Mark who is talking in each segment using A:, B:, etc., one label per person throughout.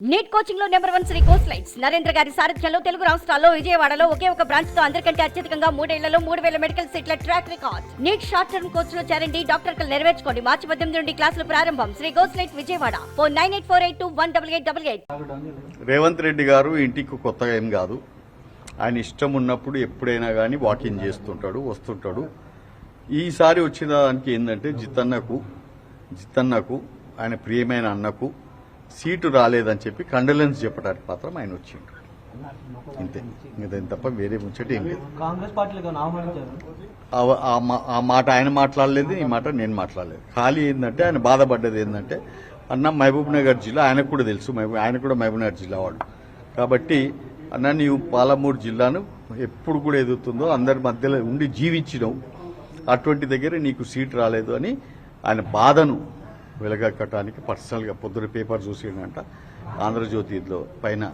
A: Neat కోచింగ్లో number one Sri course lights Narendra గారి సారథ్యంలో తెలుగు రాష్ట్రాల్లో విజయవాడలో ఒకే ఒక బ్రాంచ్తో అందరికంటే అత్యధికంగా మూడేళ్ళలో మూడు వేల మెడికల్ సీట్ల track record NEET short term కోర్స్లో చేరండి డాక్టర్ కలు నెరవేర్చుకోండి. మార్చి పద్దెనిమిది నుండి క్లాసులు ప్రారంభం. Shri course light Vijayawada. Four nine eight four eight two one double eight double eight.
B: Revanth Reddy గారు ఇంటికి కొత్తగా ఏం కాదు. ఆయన ఇష్టం ఉన్నప్పుడు ఎప్పుడైనా కానీ వాకింగ్ చేస్తుంటాడు వస్తుంటాడు. ఈసారి వచ్చిన దానికి ఏంటంటే జితన్నకు జితన్నకు ఆయన ప్రియమైన అన్నకు సీటు రాలేదని చెప్పి కండలెన్స్ చెప్పడానికి మాత్రం ఆయన వచ్చిండు. ఇంతే. ఇంకేం తప్ప వేరే ముచ్చట ఏం లేదు. ఆ- మాట ఆయన మాట్లాడలేదు ఈ మాట నేను మాట్లాడలేదు. ఖాళీ ఏంటంటే ఆయన బాధపడ్డది ఏంటంటే అన్న మహబూబ్ నగర్ జిల్లా ఆయనకు కూడా తెలుసు. ఆయన కూడా మహబూబ్ నగర్ జిల్లా వాడు. కాబట్టి అన్న నీవు పాలమూరు జిల్లాను ఎప్పుడు కూడా ఎదుగుతుందో అందరి మధ్యలో ఉండి జీవించినావు. అటువంటి దగ్గర నీకు సీట్ రాలేదు అని ఆయన బాధను వెలగక్కటానికి పర్సనల్గా పొద్దున పేపర్ చూసిండంట ఆంధ్రజ్యోతిలో పైన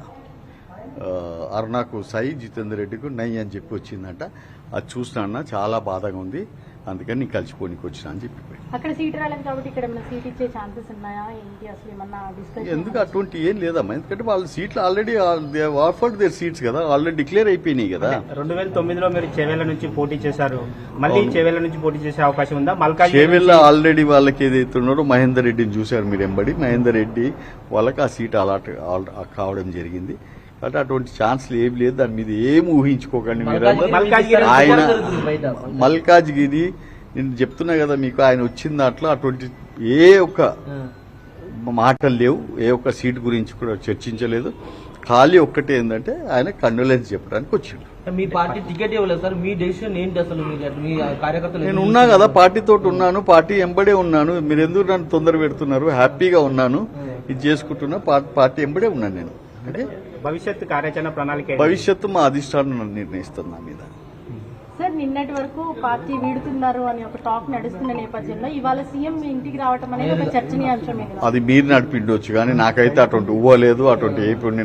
B: అరుణకు సై జితేందర్ రెడ్డికి నై అని చెప్పి వచ్చిందంట. అది చూసినా చాలా బాధగా ఉంది. అందుకని నీకు కలిసిపోనికి వచ్చిన అని చెప్పి
C: అక్కడ సీట్ రాలేదు కాబట్టి ఇక్కడ ఏమైనా సీట్ ఇచ్చే ఛాన్సెస్ ఉన్నాయా? ఏంటి అసలు ఏమన్నా డిస్కషన్
B: ఎందుకు అటువంటి ఏం లేదమ్మా. ఎందుకంటే వాళ్ళ సీట్లు ఆల్రెడీ ఆఫర్డ్ దేర్ సీట్స్ కదా. ఆల్రెడీ డిక్లేర్ అయిపోయినాయి కదా.
D: రెండు వేల తొమ్మిదిలో మీరు చేవేళ్ళ నుంచి పోటీ చేశారు. మళ్ళీ చేవేళ్ళ నుంచి పోటీ చేసే అవకాశం ఉందా? మల్కాజ్
B: చేవెళ్ళ ఆల్రెడీ వాళ్ళకి ఏదైతే ఉన్నారో మహేందర్ రెడ్డిని చూశారు మీరు ఎంబడి మహేందర్ రెడ్డి వాళ్ళకి ఆ సీట్ అలాట్ కావడం జరిగింది. కాబట్టి అటువంటి ఛాన్స్లు ఏం లేదు దాని మీద ఏం ఊహించుకోకండి మీరు.
D: మల్కాజ్గిరి
B: ఆయన. మల్కాజ్గిరి నేను చెప్తున్నా కదా మీకు ఆయన వచ్చిన దాంట్లో అటువంటి ఏ ఒక్క మాటలు లేవు. ఏ ఒక్క సీట్ గురించి కూడా చర్చించలేదు. ఖాళీ ఒక్కటే ఏంటంటే ఆయన కండోలెన్స్ చెప్పడానికి వచ్చిండు.
E: మీ పార్టీ టికెట్ ఇవ్వలేదు సార్. మీ డెసిషన్ ఏంటి అసలు? మీరు మీ కార్యకర్తలు
B: నేను ఉన్నా కదా పార్టీతో ఉన్నాను పార్టీ ఎంబడే ఉన్నాను. మీరు ఎందుకు నన్ను తొందర పెడుతున్నారు? హ్యాపీగా ఉన్నాను. ఇది చేసుకుంటున్నా పార్టీ ఎంబడే ఉన్నాను నేను. అంటే
D: భవిష్యత్ కార్యాచరణ ప్రణాళిక?
B: భవిష్యత్తు మా అధిష్టానం నిర్ణయిస్తుంది నా మీద
C: సార్ నిన్నటి వరకు పార్టీ వీడుతున్నారు అని ఒక టాక్ నడుస్తున్న నేపథ్యంలో ఇవాళ సీఎం మీ ఇంటికి రావటం అనేది ఒక చర్చనీయాంశమే కదా
B: అది మీరు నడిపిండొచ్చు కానీ నాకైతే అటువంటి ఊహ లేదు అటువంటి ఏ ఇప్పుడు నేను